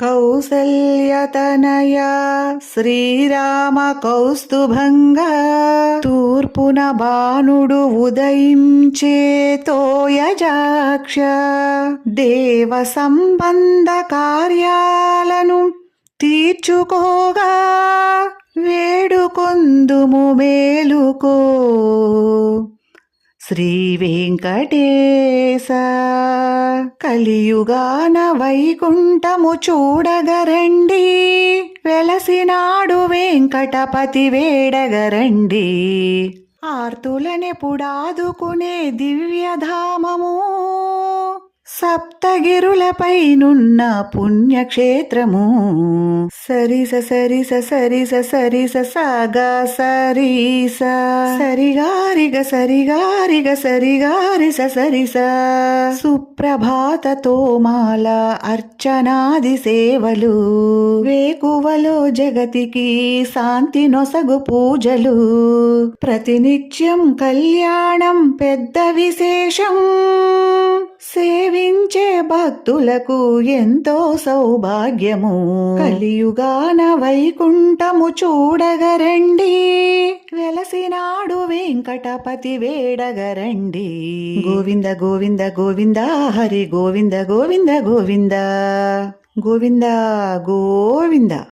కౌసల్యతనయ శ్రీరామ కౌస్తుభంగ తూర్పున బాణుడు ఉదయించే తోయజాక్ష దేవ సంబంధ కార్యాలను తీర్చుకోగా వేడుకొందుము మేలుకో. శ్రీ వెంకటేశ కలియుగాన వైకుంఠము చూడగరండి. వెలసినాడు వెంకటపతి వేడగరండి. ఆర్తులనెపుడాదుకునే దివ్యధామము సప్తగిరులపైనున్న పుణ్యక్షేత్రము. సరిస సరిస సరిస సరిస సాగా సరిస. సరిగారిగ సరిగారిగ సరిగారిస సరిస. సుప్రభాత తోమాల అర్చనాది సేవలు. వేకువలో జగతికి శాంతి నొసగు పూజలు. ప్రతినిత్యం కళ్యాణం పెద్ద విశేషం. సేవించే భక్తులకు ఎంతో సౌభాగ్యము. కలియుగాన వైకుంఠము చూడగరండి. వెలసినాడు వెంకటపతి వేడగరండి. గోవింద గోవింద గోవింద హరి గోవింద గోవింద గోవింద. గోవింద గోవింద.